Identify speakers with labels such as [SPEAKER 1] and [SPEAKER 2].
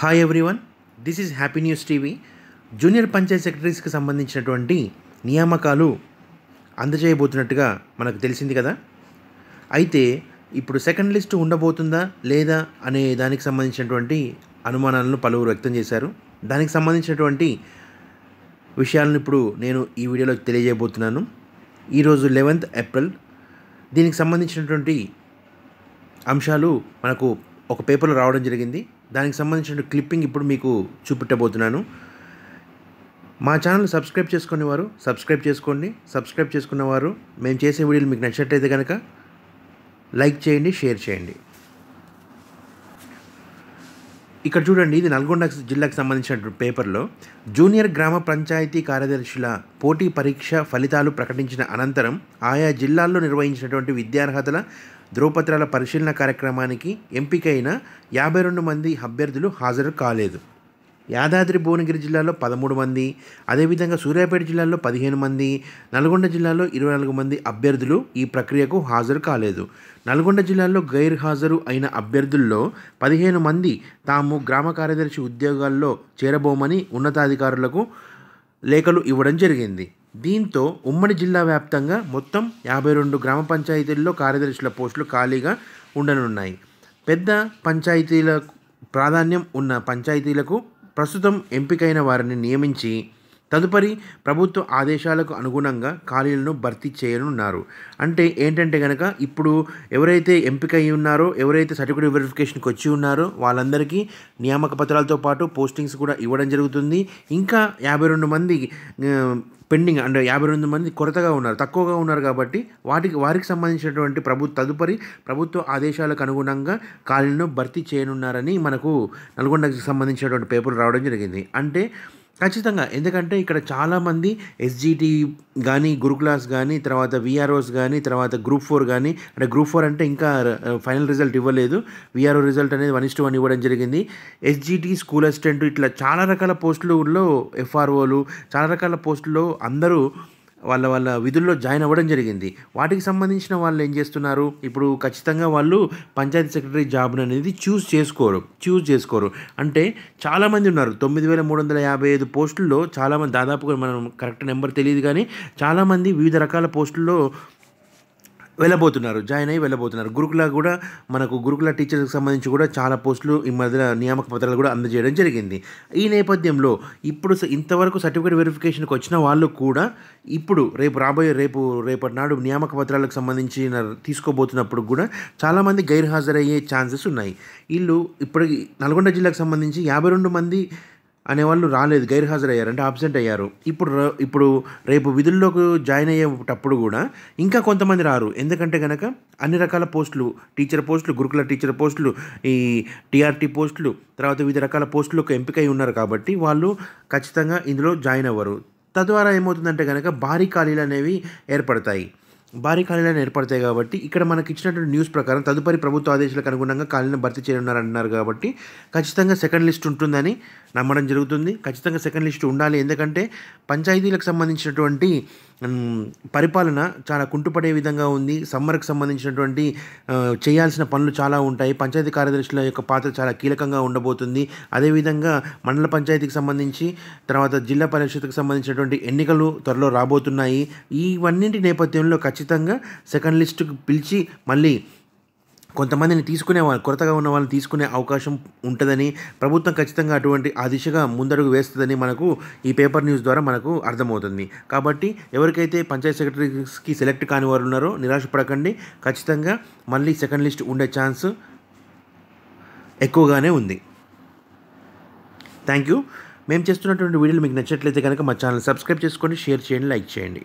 [SPEAKER 1] Hi everyone this is happy news TV junior panchayat సెక్రటరీస్కి సంబంధించినటువంటి నియామకాలు అందజేయబోతున్నట్టుగా మనకు తెలిసింది కదా? అయితే ఇప్పుడు సెకండ్ లిస్ట్ ఉండబోతుందా లేదా అనే దానికి సంబంధించినటువంటి అనుమానాలను పలువురు వ్యక్తం చేశారు. దానికి సంబంధించినటువంటి విషయాలను ఇప్పుడు నేను ఈ వీడియోలో తెలియజేయబోతున్నాను. ఈరోజు లెవెంత్ ఏప్రిల్ దీనికి సంబంధించినటువంటి అంశాలు మనకు ఒక పేపర్లో రావడం జరిగింది. దానికి సంబంధించిన క్లిప్పింగ్ ఇప్పుడు మీకు చూపెట్టబోతున్నాను. మా ఛానల్ సబ్స్క్రైబ్ చేసుకునే వారు సబ్స్క్రైబ్ చేసుకోండి. సబ్స్క్రైబ్ చేసుకున్న వారు మేము చేసే వీడియోలు మీకు నచ్చినట్లయితే కనుక లైక్ చేయండి షేర్ చేయండి. ఇక్కడ చూడండి ఇది నల్గొండ జిల్లాకు సంబంధించిన పేపర్లో జూనియర్ గ్రామ పంచాయతీ కార్యదర్శుల పోటీ పరీక్ష ఫలితాలు ప్రకటించిన అనంతరం ఆయా జిల్లాల్లో నిర్వహించినటువంటి విద్యార్హతల ధ్రువపత్రాల పరిశీలన కార్యక్రమానికి ఎంపికైన యాభై రెండు మంది అభ్యర్థులు హాజరు కాలేదు. యాదాద్రి భువనగిరి జిల్లాలో పదమూడు మంది అదేవిధంగా సూర్యాపేట జిల్లాలో పదిహేను మంది నల్గొండ జిల్లాలో ఇరవై నాలుగు మంది అభ్యర్థులు ఈ ప్రక్రియకు హాజరు కాలేదు. నల్గొండ జిల్లాలో గైర్ హాజరు అయిన అభ్యర్థుల్లో పదిహేను మంది తాము గ్రామ కార్యదర్శి ఉద్యోగాల్లో చేరబోమని ఉన్నతాధికారులకు లేఖలు ఇవ్వడం జరిగింది. దీంతో ఉమ్మడి జిల్లా వ్యాప్తంగా మొత్తం యాభై రెండు గ్రామ పంచాయతీల్లో కార్యదర్శుల పోస్టులు ఖాళీగా ఉండనున్నాయి. పెద్ద పంచాయతీల ప్రాధాన్యం ఉన్న పంచాయతీలకు ప్రస్తుతం ఎంపికైన వారిని నియమించి తదుపరి ప్రభుత్వ ఆదేశాలకు అనుగుణంగా ఖాళీలను భర్తీ చేయనున్నారు. అంటే ఏంటంటే కనుక ఇప్పుడు ఎవరైతే ఎంపిక అయి ఉన్నారో ఎవరైతే సర్టిఫికేట్ వెరిఫికేషన్కి వచ్చి ఉన్నారో వాళ్ళందరికీ నియామక పత్రాలతో పాటు పోస్టింగ్స్ కూడా ఇవ్వడం జరుగుతుంది. ఇంకా యాభై రెండు మంది పెండింగ్ అంటే యాభై రెండు మంది కొరతగా ఉన్నారు తక్కువగా ఉన్నారు కాబట్టి వాటికి వారికి సంబంధించినటువంటి ప్రభు తదుపరి ప్రభుత్వ ఆదేశాలకు అనుగుణంగా ఖాళీలను భర్తీ చేయనున్నారని మనకు నల్గొండకు సంబంధించినటువంటి పేపర్ రావడం జరిగింది. అంటే ఖచ్చితంగా. ఎందుకంటే ఇక్కడ చాలామంది ఎస్జిటి కానీ గురుకులాస్ కానీ తర్వాత విఆర్ఓస్ కానీ తర్వాత గ్రూప్ ఫోర్ కానీ అంటే గ్రూప్ ఫోర్ అంటే ఇంకా ఫైనల్ రిజల్ట్ ఇవ్వలేదు. విఆర్ఓ రిజల్ట్ అనేది వన్ ఇస్ వన్ ఇవ్వడం జరిగింది. ఎస్జిటి స్కూల్ అసిస్టెంట్ ఇట్లా చాలా రకాల పోస్టులలో ఎఫ్ఆర్ఓలు చాలా రకాల పోస్టుల్లో అందరూ వాళ్ళ వాళ్ళ విధుల్లో జాయిన్ అవ్వడం జరిగింది. వాటికి సంబంధించిన వాళ్ళు ఏం చేస్తున్నారు? ఇప్పుడు ఖచ్చితంగా వాళ్ళు పంచాయతీ సెక్రటరీ జాబ్ని అనేది చూస్ చేసుకోరు. చూస్ చేసుకోరు. అంటే చాలామంది ఉన్నారు. తొమ్మిది వేల మూడు వందల యాభై ఐదు పోస్టుల్లో చాలామంది దాదాపుగా మనం కరెక్ట్ నెంబర్ తెలియదు కానీ చాలామంది వివిధ రకాల పోస్టుల్లో వెళ్ళబోతున్నారు జాయిన్ అయ్యి వెళ్ళబోతున్నారు. గురుకుల కూడా మనకు గురుకుల టీచర్కి సంబంధించి కూడా చాలా పోస్టులు ఈ మధ్య నియామక పత్రాలు కూడా అందజేయడం జరిగింది. ఈ నేపథ్యంలో ఇప్పుడు ఇంతవరకు సర్టిఫికేట్ వెరిఫికేషన్కి వచ్చిన వాళ్ళు కూడా ఇప్పుడు రేపు రాబోయే రేపు రేపటి నాడు నియామక పత్రాలకు సంబంధించిన తీసుకోబోతున్నప్పుడు కూడా చాలామంది గైర్హాజరయ్యే ఛాన్సెస్ ఉన్నాయి. వీళ్ళు ఇప్పటికి నల్గొండ జిల్లాకు సంబంధించి యాభై రెండు మంది అనేవాళ్ళు రాలేదు గైర్హాజరయ్యారు అంటే ఆబ్సెంట్ అయ్యారు. ఇప్పుడు ఇప్పుడు రేపు విధుల్లోకి జాయిన్ అయ్యేటప్పుడు కూడా ఇంకా కొంతమంది రారు. ఎందుకంటే కనుక అన్ని రకాల పోస్టులు టీచర్ పోస్టులు గురుకుల టీచర్ పోస్టులు ఈ టీఆర్టీ పోస్టులు తర్వాత వివిధ రకాల పోస్టులకు ఎంపికై ఉన్నారు కాబట్టి వాళ్ళు ఖచ్చితంగా ఇందులో జాయిన్ అవ్వరు. తద్వారా ఏమవుతుందంటే కనుక భారీ ఖాళీలు అనేవి ఏర్పడతాయి. భారీ ఖాళీలను ఏర్పడతాయి కాబట్టి ఇక్కడ మనకి ఇచ్చినటువంటి న్యూస్ ప్రకారం తదుపరి ప్రభుత్వ ఆదేశాలకు అనుగుణంగా ఖాళీలను భర్తీ చేయనున్నారన్నారు కాబట్టి ఖచ్చితంగా సెకండ్ లిస్ట్ ఉంటుందని నమ్మడం జరుగుతుంది. ఖచ్చితంగా సెకండ్ లిస్ట్ ఉండాలి. ఎందుకంటే పంచాయతీలకు సంబంధించినటువంటి పరిపాలన చాలా కుంటుపడే విధంగా ఉంది. సమ్మర్కి సంబంధించినటువంటి చేయాల్సిన పనులు చాలా ఉంటాయి. పంచాయతీ కార్యదర్శుల యొక్క పాత్ర చాలా కీలకంగా ఉండబోతుంది. అదేవిధంగా మండల పంచాయతీకి సంబంధించి తర్వాత జిల్లా పరిషత్కి సంబంధించినటువంటి ఎన్నికలు త్వరలో రాబోతున్నాయి. ఇవన్నింటి నేపథ్యంలో ఖచ్చితంగా సెకండ్ లిస్టుకు పిలిచి మళ్ళీ కొంతమందిని తీసుకునే వాళ్ళు కొరతగా ఉన్న వాళ్ళని తీసుకునే అవకాశం ఉంటుందని ప్రభుత్వం ఖచ్చితంగా అటువంటి ఆ దిశగా ముందడుగు వేస్తుందని మనకు ఈ పేపర్ న్యూస్ ద్వారా మనకు అర్థమవుతుంది. కాబట్టి ఎవరికైతే పంచాయత్ సెక్రటరీస్కి సెలెక్ట్ కాని వారు ఉన్నారో నిరాశపడకండి. ఖచ్చితంగా మళ్ళీ సెకండ్ లిస్ట్ ఉండే ఛాన్స్ ఎక్కువగానే ఉంది. Thank you. మేము చేస్తున్నటువంటి వీడియోలు మీకు నచ్చట్లయితే కనుక మా ఛానల్ సబ్స్క్రైబ్ చేసుకోండి షేర్ చేయండి లైక్ చేయండి.